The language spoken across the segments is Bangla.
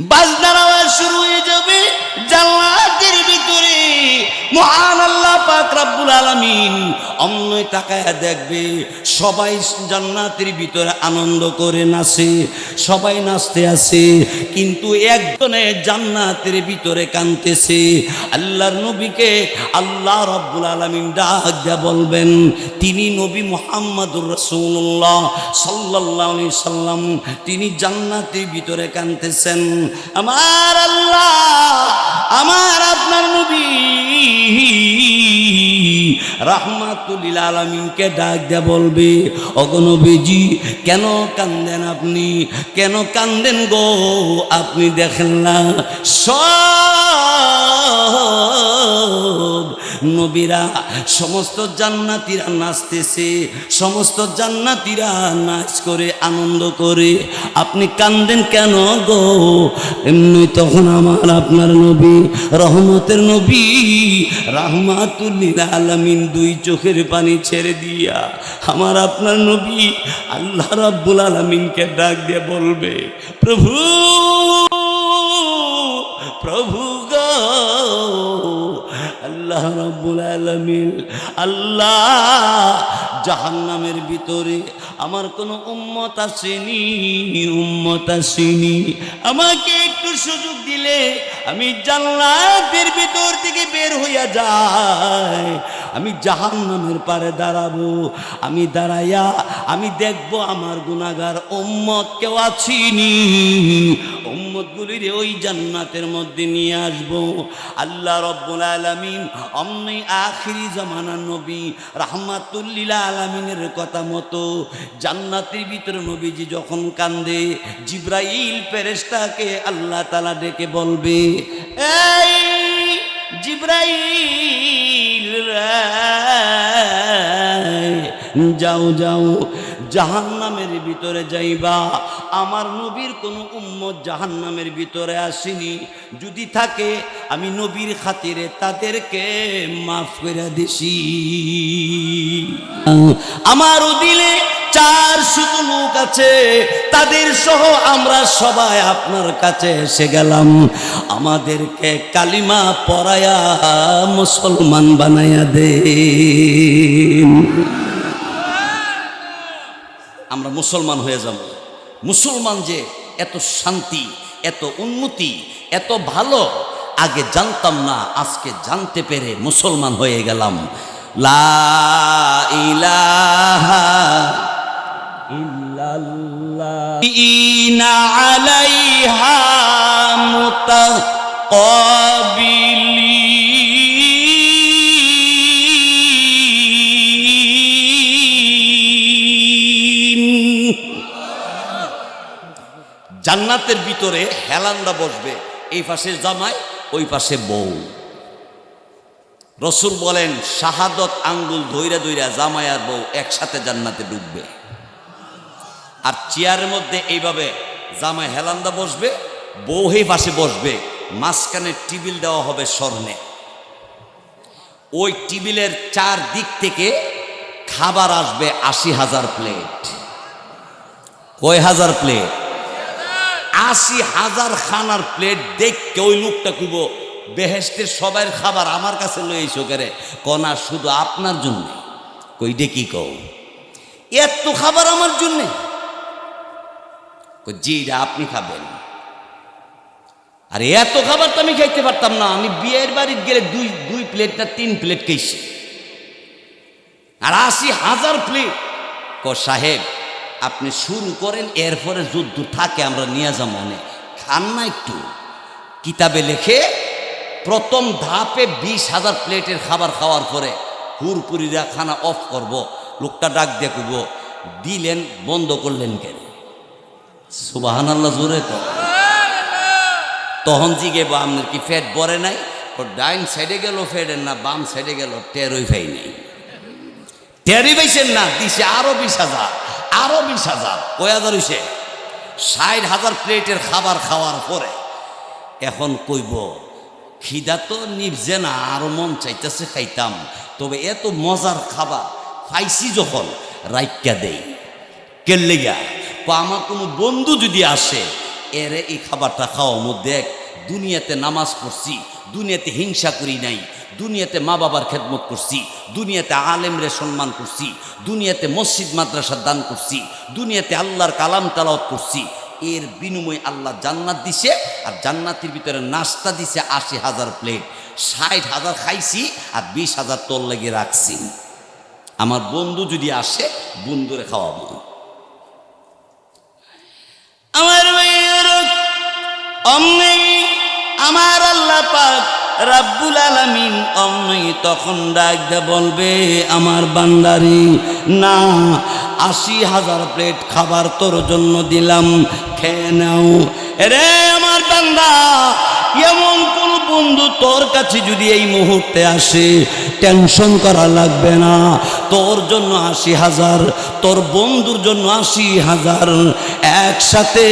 বাজনার আওয়াজ শুরু হয়ে যাবে জান্নাতের ভিতরে। মহান আল্লাহ পাক রব্বুল আলামিন অন্যই তাকায় দেখবে সবাই জান্নাতের ভিতরে আনন্দ করে নাচে, সবাই নাচতে আছে কিন্তু একজনে জান্নাতের ভিতরে কানতেছে আল্লাহর নবীকে আল্লাহ রব্বুল আলামিন ডাক দিয়া বলবেন, তিনি নবী মুহাম্মদুর রাসূলুল্লাহ সাল্লাল্লাহু সাল্লাম, তিনি জান্নাতের ভিতরে কানতেছেন আমার আল্লাহ, আমার আপনার নবী রাহমাতুলিল আলমিনকে ডাক দেয়া বলবে অগনবীজি কেন কান্দেন আপনি? কেন কান্দেন গো? আপনি দেখেন না, সব নবীরা, সমস্ত জান্নাতিরা নাচতেছে, সমস্ত জান্নাতিরা নাচ করে, আনন্দ করে। আপনি কান্দেন কেন গো? এমনি তখন আমার আপনার নবী, রহমতের নবী, রাহমাতুল্লিল আলামিন দুই চোখের পানি ছেড়ে দিয়া আমার আপনার নবী আল্লাহ রাব্বুল আলামিনকে ডাক দিয়ে বলবে, প্রভু প্রভু আলামিন। আল্লাহ, জাহান্নামের ভিতরে আমার কোনো উম্মত আসেনি উম্মত আসেনি। আমাকে একটু সুযোগ দিলে আমি জান্নাতের ভিতর থেকে বের হইয়া যাই। আমি জাহান্নামের পারে দাঁড়াবো, আমি দাঁড়াইয়া, আমি দেখব আমার গুনাগার উম্মত কেউ আছিনি। উম্মতগুলির ওই জান্নাতের মধ্যে নিয়ে আসব। আল্লাহ রব্বুল আলামিন অমনি আখিরি জামানার নবী রাহমাতুল্লিল আলামিনের কথা মতো জান্নাতের ভিতরে নবীজি যখন কান্দে, জিব্রাইল ফেরেশতাকে আল্লাহ তালা ডেকে বলবে, এই জিব্রাইল যাও যাও, জাহান্নামের ভিতরে যাইবা। আমার নবীর কোনো উম্মত জাহান্নামের ভিতরে আসেনি। যদি থাকে, আমি নবীর খাতিরে তাদেরকে মাফ করে দিছি। আমার দিলে চার শুধু লোক আছে, তাদের সহ আমরা সবাই আপনার কাছে এসে গেলাম। আমাদেরকে কালিমা পড়ায়া মুসলমান বানাইয়া দে আমরা মুসলমান হয়ে যাব। মুসলমান যে এত শান্তি, এত উন্নতি, এত ভালো, আগে জানতাম না, আজকে জানতে পেরে মুসলমান হয়ে গেলাম। লা ইলাহা আলাইহা জান্নাতের ভিতরে হেলান্দা বসবে, এই পাশে জামাই, ওই পাশে বউ। রসুল বলেন, শাহাদত আঙ্গুল ধৈরা ধৈরা জামাই আর বউ একসাথে জান্নাতে ডুববে আর চেয়ারের মধ্যে এইভাবে জামাই হেলান্দা বসবে, বউ এই পাশে বসবে, মাঝখানে টিবিল দেওয়া হবে স্বর্ণে। ওই টিবিলের চার দিক থেকে খাবার আসবে আশি হাজার প্লেট। কয় হাজার প্লেট? আশি হাজার খানার প্লেট দেখতে ওই লোকটা কুব বেহেস্তের সবার খাবার আমার কাছে লই করে কনা শুধু আপনার জন্য। কই ডেকি কও? এত খাবার আমার জন্যে? জিরা আপনি খাবেন। আর, এত খাবার তো আমি খাইতে পারতাম না। আমি বিয়ের বাড়ির গেলে দুই দুই প্লেট না তিন প্লেট খেয়েছি আর আশি হাজার প্লেট ক সাহেব আপনি শুরু করেন, এরপরে যুদ্ধ থাকে, আমরা নিয়ে যাব অনেক খান না একটু। কিতাবে লেখে, প্রথম ধাপে বিশ হাজার প্লেটের খাবার খাওয়ার পরে হুরপুরিরা খানা অফ করব, লোকটা ডাক কইব, দিলেন, বন্ধ করলেন কেন? সুবাহান আল্লাহ জোরে কর তখন জিগে বা, আপনার কি ফ্যাট বরে নাই? ও ডাইন সাইডে গেল ফ্যাটের না, বাম সাইডে গেল, টেরোই ফাই নেই। টেরি পাইছেন না, দিছে আরও বিশ হাজার। আরও বিশ হাজার। কয় হাজার হইছে? ষাট হাজার প্লেটের খাবার খাওয়ার পরে এখন কইব, খিদা তো নিভছে না, আরও মন চাইতেছে খাইতাম। তবে এত মজার খাবার খাইছি যখন রাইকা দেই। কেল্লেগা আমার কোনো বন্ধু যদি আসে, এরে এই খাবারটা খাওয়া মধ্যে এক দুনিয়াতে নামাজ পড়ছি, দুনিয়াতে হিংসা করি নাই দুনিয়াতে মা বাবার খেদমত করছি, দুনিয়াতে আলেমরে সম্মান করছি, দুনিয়াতে মসজিদ মাদ্রাসার দান করছি, দুনিয়াতে আল্লাহর কালাম তালাওয়াত করছি, এর বিনিময়ে আল্লাহ জান্নাত দিছে আর জান্নাতের ভিতরে নাস্তা দিছে আশি হাজার প্লেট। ষাট হাজার খাইছি আর বিশ হাজার তোর লেগে রাখছি। আমার বন্ধু যদি আসে, বন্ধুরে খাওয়াবো। আমার আমার আল্লাহ পাক রাব্বুল আলামিন অমনি তখন ডাক দে বলবে, আমার বান্দারি, না, আশি হাজার প্লেট খাবার তোর জন্য দিলাম, খেয়ে নাও। রে আমার বান্দা, এমন কোন বন্ধু তোর কাছে যদি এই মুহূর্তে আসে, টেনশন করা লাগবে না। তোর জন্য আশি হাজার, তোর বন্ধুর জন্য আশি হাজার, একসাথে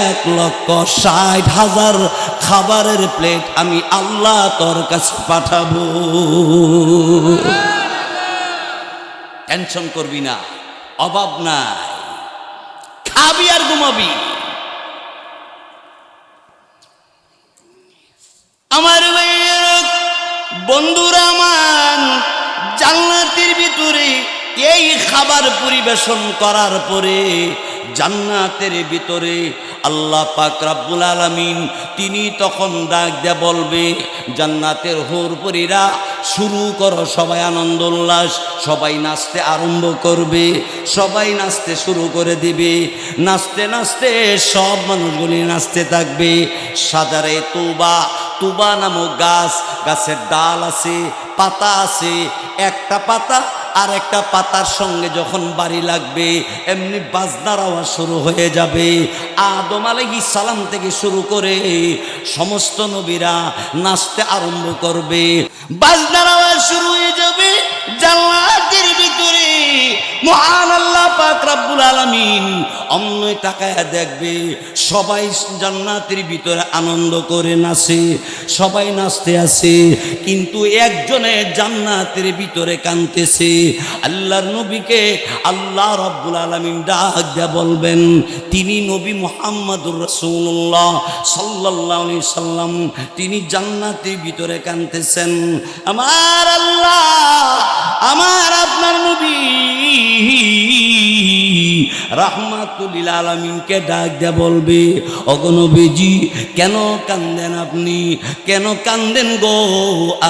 এক লক্ষ ষাট হাজার খাবারের প্লেট আমি আল্লাহ তোর কাছে পাঠাবো। টেনশন করবি না, অভাব নাই। খাবি আর ঘুমাবি। আমার বন্ধুরা আমার জান্নাতের ভিতরে এই খাবার পরিবেশন করার পরে জান্নাতের ভিতরে আল্লাহ পাক রাব্বুল আলামিন তিনি তখন ডাক দিয়ে বলবে, জান্নাতের হোর পরীরা শুরু করো সবাই আনন্দ উল্লাস, সবাই নাচতে আরম্ভ করবে, সবাই নাচতে শুরু করে দিবে, নাচতে নাচতে সব মানুষগুলি নাচতে থাকবে। সাজারে তুবা তুবা নামক গাছ, গাছের ডাল আছে, পাতা আছে, একটা পাতা আর একটা পাতার সঙ্গে যখন বাড়ি লাগবে, এমনি বাজনার আওয়াজ শুরু হয়ে যাবে। আদম আলাইহিস সালাম থেকে শুরু করে সমস্ত নবীরা নাচতে আরম্ভ করবে। বাজনার আওয়াজ শুরু রব্বুল আলামিন অন্য তাকায় দেখবে, সবাই জান্নাতের ভিতরে আনন্দ করে নাচে, সবাই নাচতে আছে কিন্তু একজনে জান্নাতের ভিতরে কানতেছে আল্লাহর নবীকে আল্লাহ রব্বুল আলামিন ডাক দিয়া বলবেন, তিনি নবী মুহাম্মদুর রাসূলুল্লাহ সাল্লাল্লাহু সাল্লাম, তিনি জান্নাতের ভিতরে কানতেছেন আমার আল্লাহ, আমার আপনার নবী রাহমাতুলিল আলমিনকে ডাক দেয়া বলবে অগনবীজি কেন কান্দেন আপনি? কেন কান্দেন গো?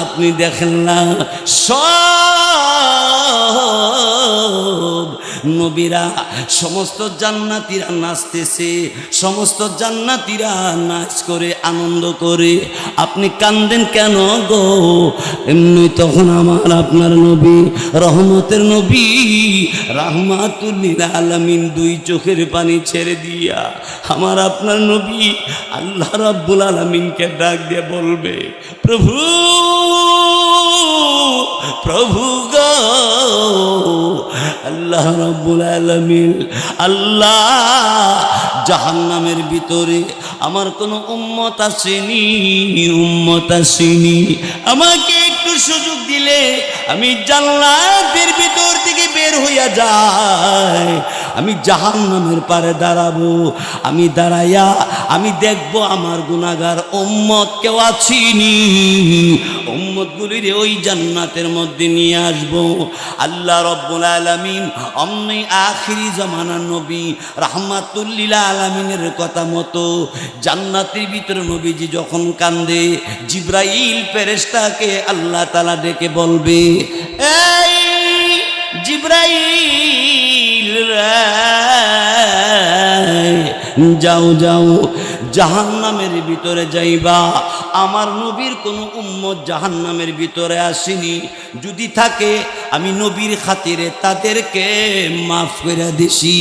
আপনি দেখেন না, সব নবীরা, সমস্ত জান্নাতিরা নাচতেছে, সমস্ত জান্নাতিরা নাচ করে, আনন্দ করে। আপনি কান্দেন কেন গো? এমনি তখন আমার আপনার নবী, রহমতের নবী, রাহমাতুল্লিল আলামিন দুই চোখের পানি ছেড়ে দিয়া আমার আপনার নবী আল্লাহ রাব্বুল আলামিনকে ডাক দিয়ে বলবে, প্রভু প্রভু গো আল্লাহ রব্বুল আলমিন, আল্লাহ জাহান্নামের ভিতরে আমার কোনো উম্মত আসেনি উম্মত আসেনি। আমাকে একটু সুযোগ দিলে আমি জান্নাতের ভিতর থেকে বের হইয়া যাই। আমি জাহান্নামের পারে দাঁড়াবো। আমি দাঁড়াইয়া, আমি দেখব আমার গুনাগার উম্মত কেউ আছিনি। উম্মতগুলির ওই জান্নাতের মধ্যে নিয়ে আসব। আল্লাহ রব্বুল আলামিন অমনি আখিরি জামানার নবী রাহমাতুল্লিল আলামিনের কথা মতো জান্নাতের ভিতরে নবীজি যখন কান্দে, জিব্রাইল ফেরেশতাকে আল্লাহ তালা ডেকে বলবে, এই জিব্রাইল যাও যাও, জাহান্নামের ভিতরে যাইবা। আমার নবীর কোনো উম্মত জাহান্নামের ভিতরে আসেনি। যদি থাকে, আমি নবীর খাতিরে তাদেরকে মাফ করে দিছি।